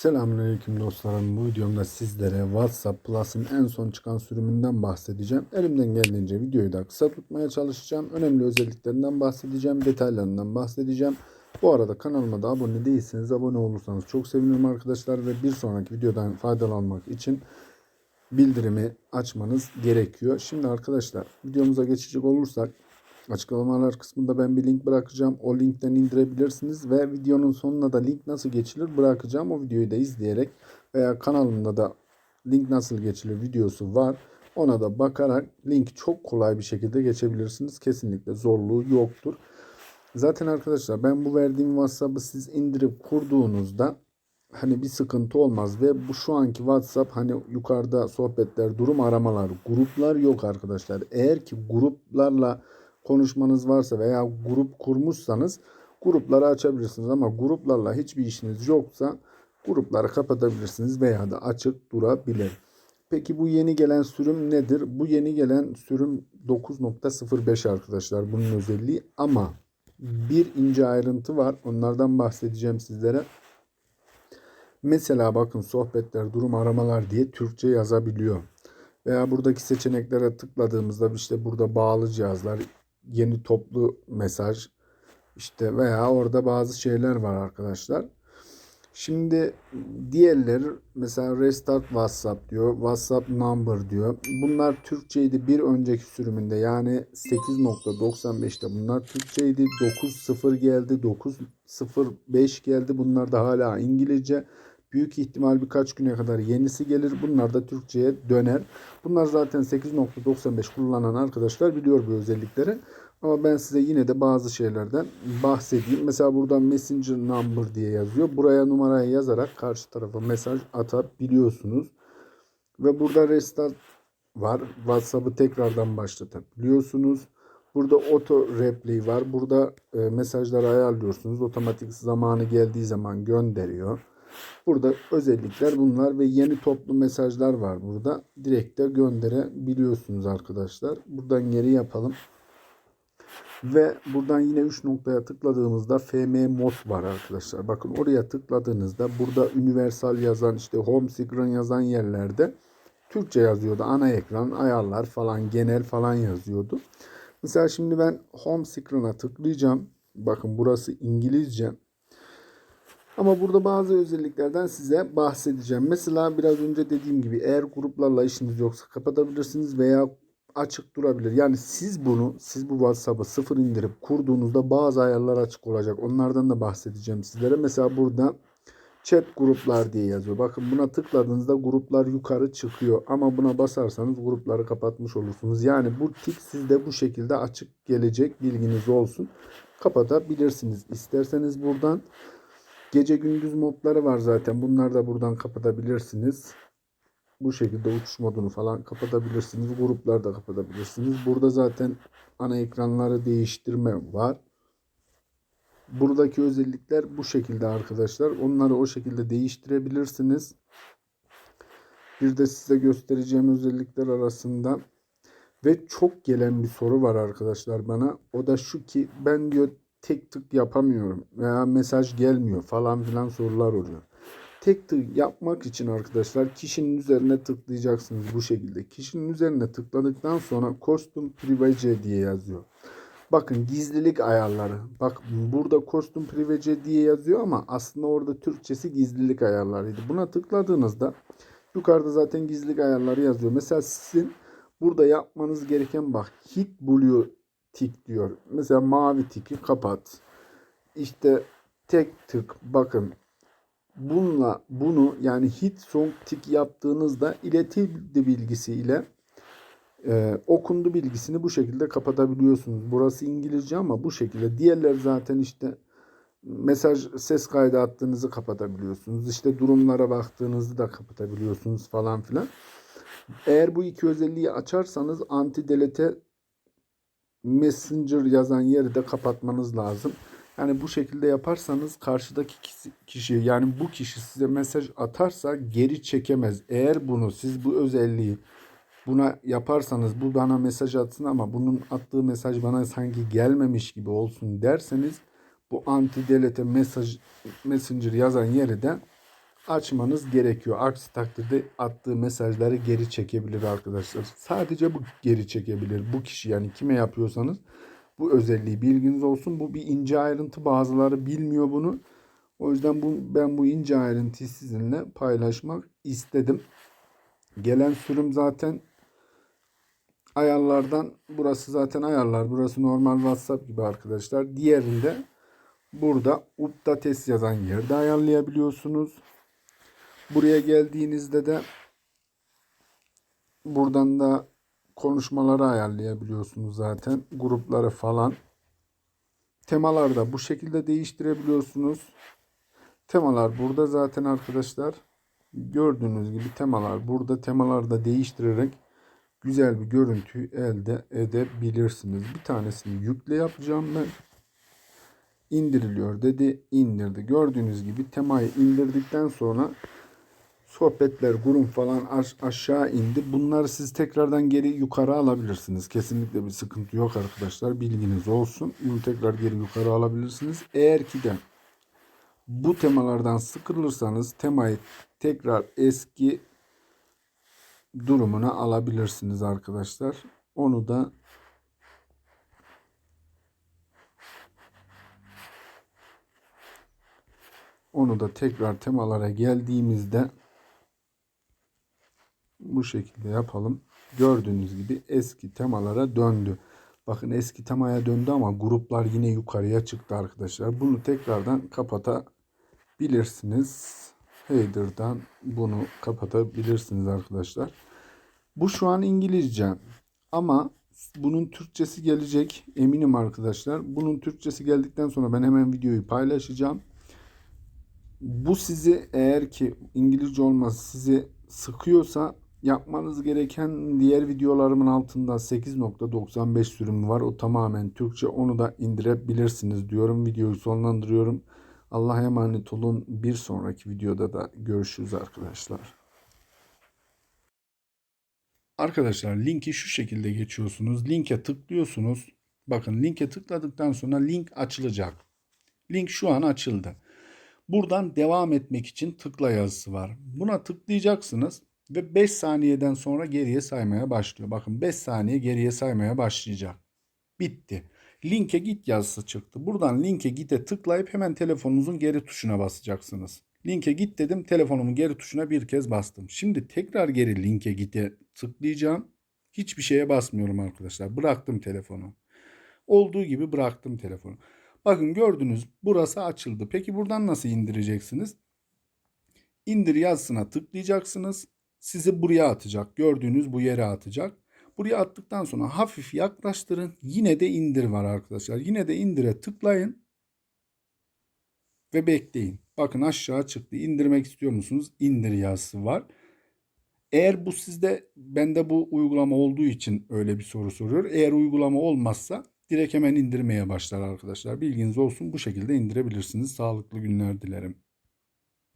Selamünaleyküm dostlarım. Bu videomda sizlere WhatsApp Plus'ın en son çıkan sürümünden bahsedeceğim. Elimden geldiğince videoyu da kısa tutmaya çalışacağım. Önemli özelliklerinden bahsedeceğim. Detaylarından bahsedeceğim. Bu arada kanalıma da abone değilseniz abone olursanız çok sevinirim arkadaşlar. Ve bir sonraki videodan faydalanmak için bildirimi açmanız gerekiyor. Şimdi arkadaşlar videomuza geçecek olursak Açıklamalar kısmında ben bir link bırakacağım. O linkten indirebilirsiniz ve videonun sonuna da link nasıl geçilir bırakacağım. O videoyu da izleyerek veya kanalımda da link nasıl geçilir videosu var. Ona da bakarak link çok kolay bir şekilde geçebilirsiniz. Kesinlikle zorluğu yoktur. Zaten arkadaşlar ben bu verdiğim WhatsApp'ı siz indirip kurduğunuzda hani bir sıkıntı olmaz ve bu şu anki WhatsApp hani yukarıda sohbetler, durum aramalar, gruplar yok arkadaşlar. Eğer ki gruplarla konuşmanız varsa veya grup kurmuşsanız grupları açabilirsiniz ama gruplarla hiçbir işiniz yoksa grupları kapatabilirsiniz veya da açık durabilir. Peki bu yeni gelen sürüm nedir? Bu yeni gelen sürüm 9.05 arkadaşlar bunun özelliği ama bir ince ayrıntı var. Onlardan bahsedeceğim sizlere. Mesela bakın sohbetler, durum aramalar diye Türkçe yazabiliyor. Veya buradaki seçeneklere tıkladığımızda işte burada bağlı cihazlar, yeni toplu mesaj işte veya orada bazı şeyler var arkadaşlar. Şimdi diğerleri mesela restart WhatsApp diyor. WhatsApp number diyor. Bunlar Türkçeydi bir önceki sürümünde yani 8.95'te bunlar Türkçeydi. 9.0 geldi. 9.05 geldi. Bunlar da hala İngilizce. Büyük ihtimal birkaç güne kadar yenisi gelir. Bunlar da Türkçe'ye döner. Bunlar zaten 8.95 kullanan arkadaşlar biliyor bu özellikleri. Ama ben size yine de bazı şeylerden bahsedeyim. Mesela burada Messenger number diye yazıyor. Buraya numarayı yazarak karşı tarafa mesaj atabiliyorsunuz. Ve burada restart var. WhatsApp'ı tekrardan başlatabiliyorsunuz. Burada auto replay var. Burada e, mesajları ayarlıyorsunuz. Otomatik zamanı geldiği zaman gönderiyor. Burada özellikler bunlar ve yeni toplu mesajlar var burada. Direkt de gönderebiliyorsunuz arkadaşlar. Buradan geri yapalım. Ve buradan yine 3 noktaya tıkladığımızda FM mod var arkadaşlar. Bakın oraya tıkladığınızda burada universal yazan işte home screen yazan yerlerde Türkçe yazıyordu. Ana ekran, ayarlar falan, genel falan yazıyordu. Mesela şimdi ben home screen'a tıklayacağım. Bakın burası İngilizce. Ama burada bazı özelliklerden size bahsedeceğim. Mesela biraz önce dediğim gibi eğer gruplarla işiniz yoksa kapatabilirsiniz veya açık durabilir. Yani siz bunu, siz bu WhatsApp'ı sıfır indirip kurduğunuzda bazı ayarlar açık olacak. Onlardan da bahsedeceğim sizlere. Mesela burada chat gruplar diye yazıyor. Bakın buna tıkladığınızda gruplar yukarı çıkıyor. Ama buna basarsanız grupları kapatmış olursunuz. Yani bu tik sizde bu şekilde açık gelecek. Bilginiz olsun. Kapatabilirsiniz. İsterseniz buradan gece gündüz modları var zaten. Bunları da buradan kapatabilirsiniz bu şekilde uçuş modunu falan kapatabilirsiniz. Grupları da kapatabilirsiniz. Burada zaten ana ekranları değiştirme var. Buradaki özellikler bu şekilde arkadaşlar. Onları o şekilde değiştirebilirsiniz. Bir de size göstereceğim özellikler arasında ve çok gelen bir soru var arkadaşlar bana. O da şu ki ben diyor tek tık yapamıyorum veya mesaj gelmiyor falan filan sorular oluyor. Tek tık yapmak için arkadaşlar kişinin üzerine tıklayacaksınız bu şekilde. Kişinin üzerine tıkladıktan sonra kostüm privacy diye yazıyor. Bakın gizlilik ayarları. Bak burada kostüm privacy diye yazıyor ama aslında orada Türkçesi gizlilik ayarlarıydı. Buna tıkladığınızda yukarıda zaten gizlilik ayarları yazıyor. Mesela sizin burada yapmanız gereken bak hit blue tik diyor. Mesela mavi tiki kapat. İşte tek tık bakın bununla bunu yani hit song tik yaptığınızda iletildi bilgisiyle e, okundu bilgisini bu şekilde kapatabiliyorsunuz. Burası İngilizce ama bu şekilde. Diğerler zaten işte mesaj ses kaydı attığınızı kapatabiliyorsunuz. İşte durumlara baktığınızı da kapatabiliyorsunuz falan filan. Eğer bu iki özelliği açarsanız anti delete messenger yazan yeri de kapatmanız lazım. Yani bu şekilde yaparsanız karşıdaki kişi yani bu kişi size mesaj atarsa geri çekemez. Eğer bunu siz bu özelliği buna yaparsanız bu bana mesaj atsın ama bunun attığı mesaj bana sanki gelmemiş gibi olsun derseniz bu anti delete mesaj messenger yazan yeri de açmanız gerekiyor. Aksi takdirde attığı mesajları geri çekebilir arkadaşlar. Sadece bu geri çekebilir. Bu kişi yani kime yapıyorsanız bu özelliği bilginiz olsun. Bu bir ince ayrıntı. Bazıları bilmiyor bunu. O yüzden bu, ben bu ince ayrıntıyı sizinle paylaşmak istedim. Gelen sürüm zaten ayarlardan burası zaten ayarlar. Burası normal WhatsApp gibi arkadaşlar. Diğerinde burada updates yazan yerde ayarlayabiliyorsunuz. Buraya geldiğinizde de buradan da konuşmaları ayarlayabiliyorsunuz zaten. Grupları falan. Temaları da bu şekilde değiştirebiliyorsunuz. Temalar burada zaten arkadaşlar. Gördüğünüz gibi temalar burada. Temaları da değiştirerek güzel bir görüntü elde edebilirsiniz. Bir tanesini yükle yapacağım ben. İndiriliyor dedi. indirdi. Gördüğünüz gibi temayı indirdikten sonra sohbetler, gurum falan aş- aşağı indi. Bunları siz tekrardan geri yukarı alabilirsiniz. Kesinlikle bir sıkıntı yok arkadaşlar. Bilginiz olsun. Bunu tekrar geri yukarı alabilirsiniz. Eğer ki de bu temalardan sıkılırsanız temayı tekrar eski durumuna alabilirsiniz arkadaşlar. Onu da onu da tekrar temalara geldiğimizde bu şekilde yapalım. Gördüğünüz gibi eski temalara döndü. Bakın eski temaya döndü ama gruplar yine yukarıya çıktı arkadaşlar. Bunu tekrardan kapatabilirsiniz. Header'dan bunu kapatabilirsiniz arkadaşlar. Bu şu an İngilizce ama bunun Türkçesi gelecek eminim arkadaşlar. Bunun Türkçesi geldikten sonra ben hemen videoyu paylaşacağım. Bu sizi eğer ki İngilizce olmaz sizi sıkıyorsa yapmanız gereken diğer videolarımın altında 8.95 sürümü var. O tamamen Türkçe. Onu da indirebilirsiniz diyorum. Videoyu sonlandırıyorum. Allah'a emanet olun. Bir sonraki videoda da görüşürüz arkadaşlar. Arkadaşlar linki şu şekilde geçiyorsunuz. Linke tıklıyorsunuz. Bakın linke tıkladıktan sonra link açılacak. Link şu an açıldı. Buradan devam etmek için tıkla yazısı var. Buna tıklayacaksınız ve 5 saniyeden sonra geriye saymaya başlıyor. Bakın 5 saniye geriye saymaya başlayacak. Bitti. Linke git yazısı çıktı. Buradan linke git'e tıklayıp hemen telefonunuzun geri tuşuna basacaksınız. Linke git dedim. Telefonumun geri tuşuna bir kez bastım. Şimdi tekrar geri linke git'e tıklayacağım. Hiçbir şeye basmıyorum arkadaşlar. Bıraktım telefonu. Olduğu gibi bıraktım telefonu. Bakın gördünüz burası açıldı. Peki buradan nasıl indireceksiniz? İndir yazısına tıklayacaksınız. Sizi buraya atacak. Gördüğünüz bu yere atacak. Buraya attıktan sonra hafif yaklaştırın. Yine de indir var arkadaşlar. Yine de indire tıklayın. Ve bekleyin. Bakın aşağı çıktı. İndirmek istiyor musunuz? İndir yazısı var. Eğer bu sizde bende bu uygulama olduğu için öyle bir soru soruyor. Eğer uygulama olmazsa direkt hemen indirmeye başlar arkadaşlar. Bilginiz olsun bu şekilde indirebilirsiniz. Sağlıklı günler dilerim.